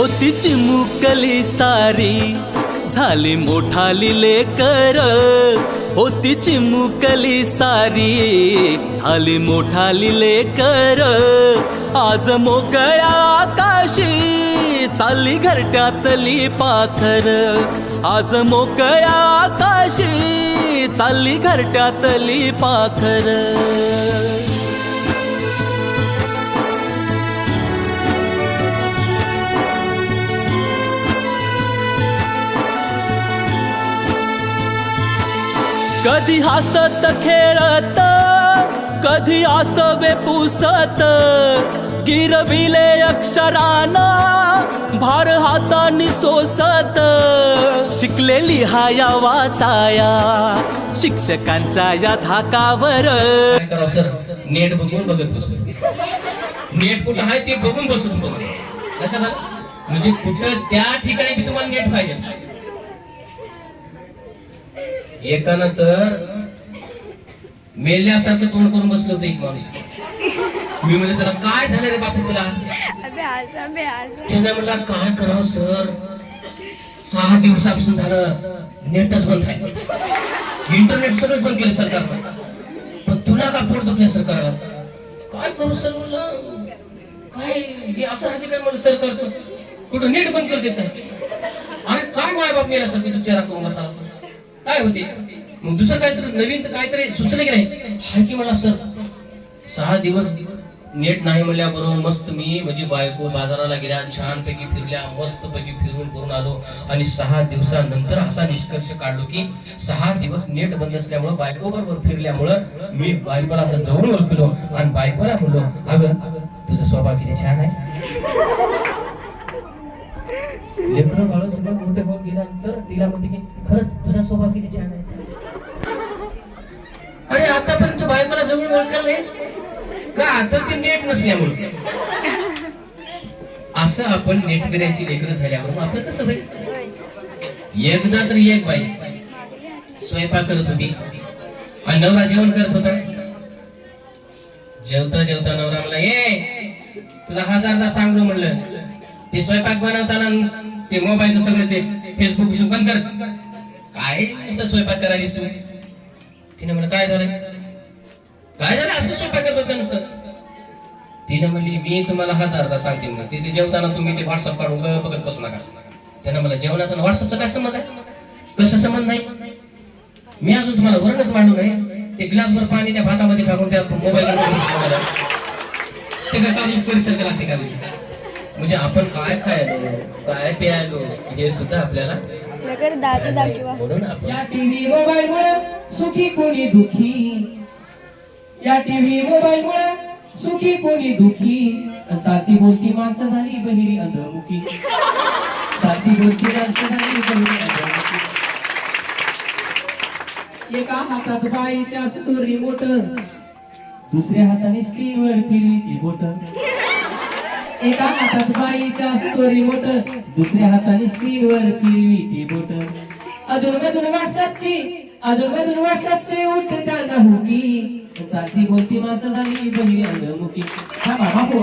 होती चिमुकली सारी. झाली मोठाली लेकर. होती चिमुकली सारी. झाली मोठाली लेकर. आज मोकळ्या आकाशी चालली घरट्यातली पाखर. आज मोकळ्या आकाशी चालली घरट्यातली पाखर. कधी हसत खेळत कधी आसवे पुसत गिरविले अक्षराना भार हातानी सोसत. शिकलेली हाया वाचाया शिक्षकांच्या या धाकावर. नेट बघून बघत बसतो नेट कुठं आहे ते बघून बसत होतो म्हणजे कुठं त्या ठिकाणी तुम्हाला नेट पाहिजे एकानं तर मेल्यासारखं तोंड करून बसलं होतं एक माणूस. मी म्हणलं त्याला काय झालं रे बापू तुला? म्हणला काय करावं सर? सहा दिवसापासून झालं नेटच बंद आहे. इंटरनेट सगळंच बंद केलं सरकारनं. पण तुला का पोट दुखल्या सरकारला? काय करू सर म्हणलं? काय हे असं राहते काय म्हणलं सरकारचं? कुठं नेट बंद कर देत नाही? अरे काय माय बाप मेला सर तू चेहरा करून असा असं? काय होते? मग दुसरं काहीतरी नवीन तर काहीतरी सुचलं की नाही? हाय की मला सर? सहा दिवस नेट नाही म्हणल्याबरोबर मस्त मी म्हणजे बायको बाजाराला गेल्या छानपैकी फिरल्या मस्त पैकी फिरून करून आलो. आणि सहा दिवसानंतर असा निष्कर्ष काढलो की सहा दिवस नेट बंद असल्यामुळं बायको बरोबर फिरल्यामुळं मी बायकोला असं जवळ ओळखलो. आणि बायकोला म्हणलो अगं तुझा स्वभाव किती छान आहे. लेकरं बाळ सगळं मोठे होऊन गेल्यानंतर तिला म्हणते की खरंच तुझा स्वभाव किती छान आहे. अरे आतापर्यंत बायकोला जवळ ओळखलं नाहीस? का तर ते नेट नसल्यामुळे? असं आपण नेटकऱ्याची लेकरं झाल्यावर आपलं कसं होईल एकदा तर एक बाई स्वयंपाक करत होती आणि नवरा जेवण करत होता. जेवता जेवता नवरा मला ये तुला हजारदा सांगलो म्हणलं. ते स्वयंपाक बनवताना ते मोबाईलचं सगळं ते फेसबुक बिसबुक बंद कर. काय नुसतं स्वयंपाक करायलीस तू तिने म्हणलं काय झालं काय झालं असं स्वयंपाक करतात होता नुसतं तिने म्हणली मी तुम्हाला हजारदा सांगते म्हणा तिथे जेवताना तुम्ही ते व्हॉट्सअप काढून बघत बसू नका त्यानं मला जेवणाचा व्हॉट्सअपचा काय संबंध आहे कसं संबंध नाही मी अजून तुम्हाला वरणच मांडू नये ते ग्लासभर पाणी त्या भातामध्ये टाकून त्या मोबाईल ते काय काजू परिसर लागते का म्हणजे आपण काय खायलो काय प्यायलो हे सुद्धा आपल्याला नगर दाखवा या टीव्ही मोबाईल मुळे सुखी कोणी दुखी. या टीव्ही मोबाईल मुळे सुखी कोणी दुखी. साथी बोलती माणसं झाली बहिरी अंधमुखी. साथी बोलती माणसं झाली बहिरी अंधमुखी. एका हातात बाईच्या असतो रिमोट दुसऱ्या हाताने स्क्रीनवर फिरली ती बोट एका हातात बाईच्या स्टोरी रिमोट दुसऱ्या हाताने स्क्रीनवर फिरवी ती बोट. अधून मधून व्हॉट्सअपची अधून मधून व्हॉट्सअपचे उठ त्यांना हुकी चालती बोलती माणसं झाली बहिरी अंधमुखी हा. बाबा हो.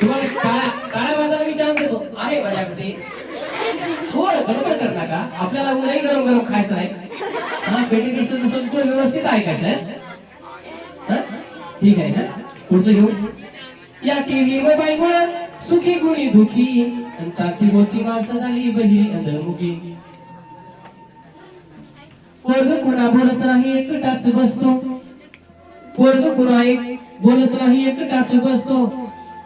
तुम्हाला काळा काळा बाजार मी चान्स देतो. आहे माझ्याकडे. थोडं गडबड कर नका. आपल्याला उद्याही गरम गरम खायचं आहे. हा पेटी दिसत नसून थोडं व्यवस्थित ऐकायचं आहे हा? ठीक आहे ना? पुढचं घेऊ. या टीव्ही मोबाईल मुळे सुखी गुणी दुखी आणि साथी मोठी माणसं झाली बहिरी अंधमुखी पोरग कुणा बोलत नाही एकटाच बसतो. पोरग कुणा एक बोलत नाही एकटाच बसतो.